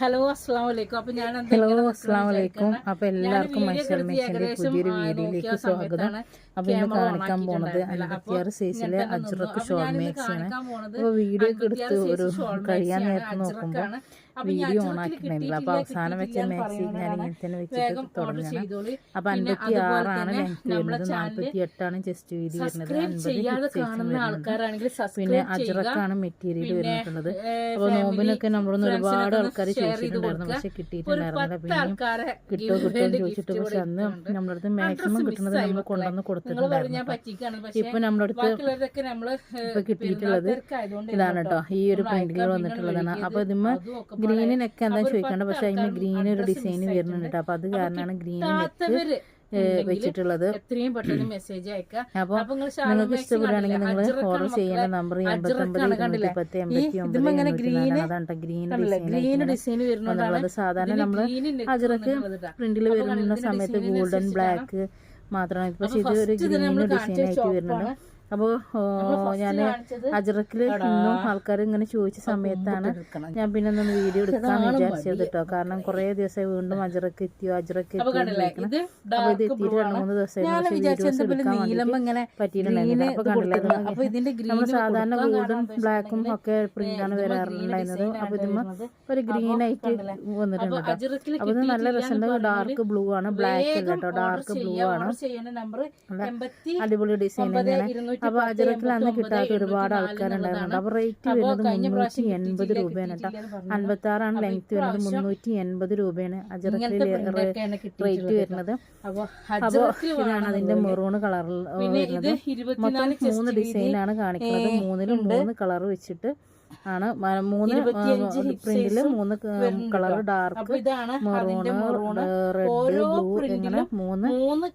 Hello അസ്സാം വലൈക്കും അപ്പൊ ഞാൻ ഹലോ അസ്സാം വലൈക്കും അപ്പൊ എല്ലാവർക്കും എടുത്ത് പുതിയൊരു വീഡിയോയിലേക്ക് സ്വാഗതം. അപ്പൊ ഇന്ന് കാണിക്കാൻ പോണത് അൻപത്തിയാറ് സൈസിലെ അജ്രക്ക് നിന്നു. ഷോൾ അപ്പൊ ഞാനിത് മാക്സ് ആണ്. അപ്പൊ വീഡിയോ എടുത്ത് ഒരു കഴിയാൻ നേരത്തെ നോക്കുമ്പോൾ വീഡിയോ അജ്രക്കിൽ ഓണാക്കിയിട്ടുണ്ടായിരുന്നില്ല അപ്പൊ കിട്ടിയിട്ടില്ല, അവസാനം വെച്ച മാക്സി ഞാൻ ഇങ്ങനെ തന്നെ വെച്ചിട്ട് തുടങ്ങണം അപ്പൊ അൻപത്തി ആറാണ് ലെങ്ത് വരുന്നത്. നാൽപ്പത്തി എട്ടാണ് ചെസ്റ്റ് വീതി വരുന്നത്. അൻപത് പിന്നെ അജറക്കാണ് മെറ്റീരിയൽ വരുന്നിട്ടുള്ളത്. ഏഹ്, അപ്പൊ family, നോമ്പിനൊക്കെ നമ്മളൊന്ന് ഒരുപാട് ആൾക്കാർ ചോദിച്ചിട്ടുണ്ടായിരുന്നു. പക്ഷെ കിട്ടിയിട്ടുണ്ടായിരുന്നില്ല പിന്നെയും ആൾക്കാരെ കിട്ടോ കിട്ടോ എന്ന് ചോദിച്ചിട്ട് പക്ഷെ അന്ന് നമ്മുടെ അടുത്ത് മാക്സിമം കിട്ടുന്നത് നമ്മൾ. കൊണ്ടുവന്ന് കൊടുത്തിട്ടുണ്ടായിരുന്നു ഇപ്പൊ നമ്മുടെ അടുത്ത് ഇപ്പൊ കിട്ടിയിട്ടുള്ളത് ഇതാണ് കേട്ടോ. ഈ ഒരു പ്രിന്റിൽ വന്നിട്ടുള്ളതാണ്. അപ്പൊ ഇതിമ്മ ഗ്രീനിനൊക്കെ എന്താ ചോദിക്കണ്ട പക്ഷെ അതിന് ഗ്രീൻ ഒരു ഡിസൈൻ വരുന്നുണ്ട് അപ്പൊ അത് കാരണമാണ് ഗ്രീൻ വെച്ചിട്ടുള്ളത്. എത്രയും പെട്ടെന്ന് മെസ്സേജ് അയക്കുക. അപ്പൊ അപ്പൊ നിങ്ങൾ നിങ്ങൾക്ക് ഇഷ്ടപ്പെടുകയാണെങ്കിൽ നിങ്ങൾ ഓർഡർ ചെയ്യേണ്ട നമ്പർ അതാണ് ഗ്രീൻ ഗ്രീൻ ഡിസൈൻ സാധാരണ നമ്മൾ അജറക്ക് പ്രിന്റിൽ വരുന്ന സമയത്ത് ഗോൾഡൻ ബ്ലാക്ക് മാത്രമാണ്. പക്ഷെ ഇത് ഒരു ഗ്രീൻ ഡിസൈൻ ആയിട്ട് വരുന്നുണ്ട്. അപ്പോ ഞാൻ അജറക്കിൽ ഇന്നും ആൾക്കാർ ഇങ്ങനെ ചോദിച്ച സമയത്താണ് ഞാൻ പിന്നെ ഒന്ന് വീഡിയോ എടുക്കാന്ന് വിചാരിച്ചത് കേട്ടോ കാരണം കുറെ ദിവസമായി വീണ്ടും അജറക്ക് എത്തിയോ? അജറക്ക് എത്തിയോ ഇത് എത്തിയിട്ട് രണ്ട് മൂന്ന് ദിവസമായിരുന്നു പക്ഷെ വീഡിയോസ് എടുക്കാൻ നീലം ഇങ്ങനെ വേണ്ടിയിട്ട് പറ്റിയിട്ടുണ്ടായിരുന്നില്ല അപ്പൊ കണ്ടില്ല? ഇതിന്റെ നമ്മൾ സാധാരണ ഗോൾഡും ബ്ലാക്കും ഒക്കെ പ്രിന്റാണ് വരാറുണ്ടായിരുന്നത്. അപ്പൊ ഇതിമ്മ ഒരു ഗ്രീൻ ആയിട്ട് വന്നിട്ടുണ്ട് കേട്ടോ അപ്പൊ ഇത് നല്ല രസമുണ്ട്. ഡാർക്ക് ബ്ലൂ ആണ്. ബ്ലാക്ക് അല്ല കേട്ടോ ഡാർക്ക് ബ്ലൂ ആണ്. അടിപൊളി ഡിസൈൻ അപ്പൊ അജറക്കിൽ അന്ന് കിട്ടാത്ത ഒരുപാട് ആൾക്കാരുണ്ടായിരുന്നു അപ്പൊ റേറ്റ് വരുന്നത് മുന്നൂറ്റി എൺപത് രൂപയാണ് കേട്ടോ. അൻപത്തി ആറാണ് ലെങ്ത് വരുന്നത് മുന്നൂറ്റി എൺപത് രൂപയാണ് അജറക്കിൽ റേറ്റ് വരുന്നത്. അപ്പൊ ഇതാണ് അതിന്റെ മെറൂൺ കളറിൽ വരുന്നത്. മൊത്തം മൂന്ന് ഡിസൈനാണ് കാണിക്കുന്നത്. മൂന്നിലും മൂന്ന് കളർ വെച്ചിട്ട് ആണ്. മൂന്ന് പ്രിന്റിൽ മൂന്ന് colour dark maroon red blue ഇങ്ങനെ മൂന്ന്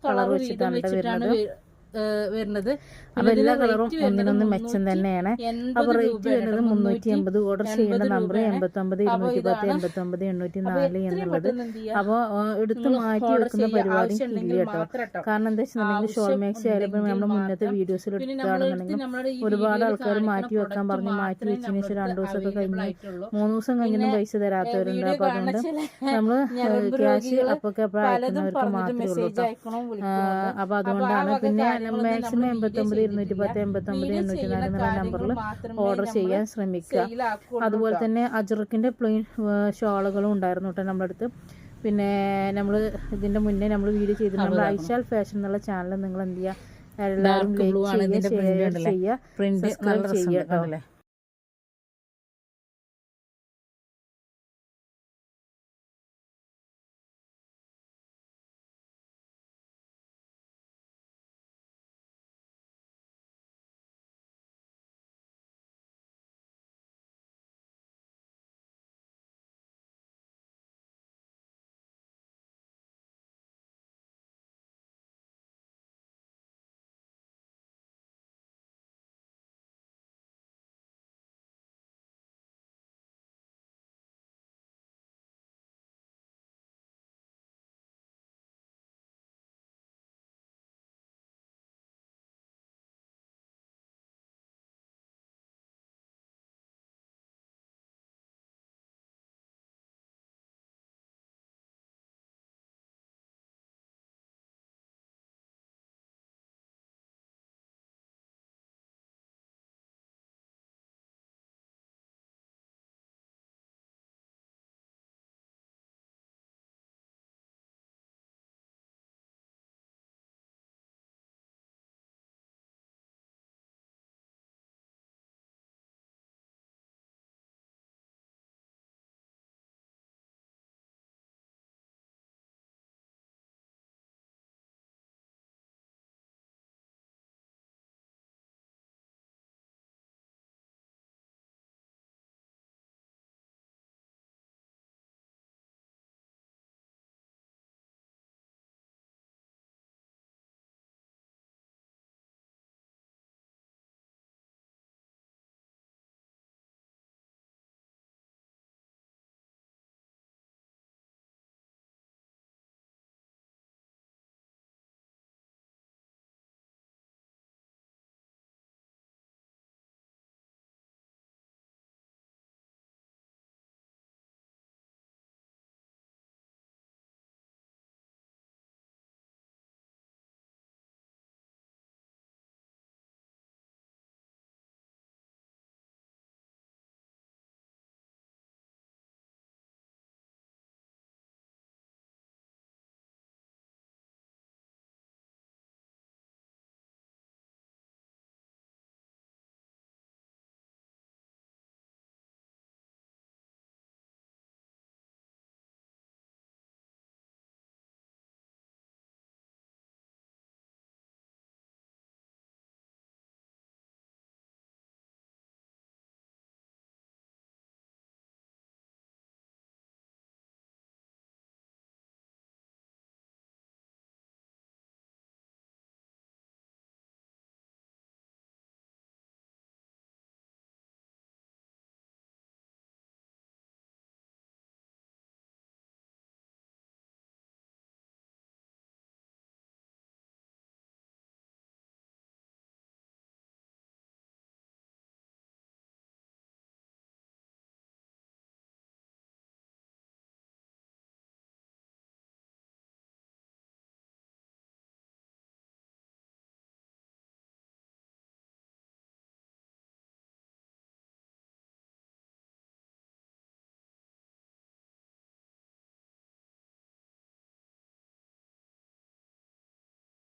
കളർ വെച്ചിട്ടാണ് വെച്ചിട്ടാണ് വെ- ഏഹ് വരുന്നത്. അപ്പൊ എല്ലാ കളറും ഒന്നിനൊന്ന് മെച്ചം തന്നെയാണ്. അപ്പൊ റേറ്റ് വരുന്നത് മുന്നൂറ്റി എൺപത് ഓർഡർ ചെയ്യേണ്ട നമ്പർ എൺപത്തി ഒമ്പത് ഇരുന്നൂറ്റി പത്ത് എൺപത്തി ഒമ്പത് എണ്ണൂറ്റി നാല് എന്നുള്ളത്. അപ്പൊ എടുത്ത് മാറ്റി വെക്കുന്ന പരിപാടി ഇല്ല കേട്ടോ. കാരണം എന്താ വെച്ചിട്ടുണ്ടെങ്കിൽ ഷോൾ മാക്സി ആയാലും നമ്മുടെ മുന്നത്തെ വീഡിയോസിൽ എടുക്കുകയാണെന്നുണ്ടെങ്കിൽ ഒരുപാട് ആൾക്കാർ മാറ്റി വെക്കാൻ പറഞ്ഞ് മാറ്റി വെച്ചതിന് ശേഷം രണ്ടു ദിവസമൊക്കെ കഴിഞ്ഞ് മൂന്ന് ദിവസം കഴിഞ്ഞാലും പൈസ തരാത്തവരുണ്ട്. അപ്പൊ അതുകൊണ്ട് നമ്മൾ ക്യാഷ് അപ്പൊക്കെ അപ്പൊ അയക്കുന്നവർക്ക് മാത്രമേ ഉള്ളൂ അപ്പൊ അതുകൊണ്ടാണ് പിന്നെ മാക്സിമം എൺപത്തൊമ്പത് ഇരുന്നൂറ്റി പത്ത് എൺപത്തൊമ്പത് എണ്ണൂറ്റി നാല് എന്നുള്ള നമ്പറിൽ ഓർഡർ ചെയ്യാൻ ശ്രമിക്കുക. അതുപോലെ തന്നെ അജറക്കിന്റെ പ്ലെയിൻ ഷോളുകളും ഉണ്ടായിരുന്നു കേട്ടോ നമ്മുടെ അടുത്ത്. പിന്നെ നമ്മൾ ഇതിന്റെ മുന്നേ നമ്മൾ വീഡിയോ ചെയ്തിട്ടുണ്ട് നമ്മൾ ഐശാൽ ഫാഷൻ എന്നുള്ള ചാനൽ നിങ്ങൾ എന്ത് ചെയ്യുക എല്ലാവരും ലൈക്ക് ചെയ്യുക ഷെയർ ചെയ്യുക പ്രിന്റ് സബ്സ്ക്രൈബ് ചെയ്യുക കേട്ടോ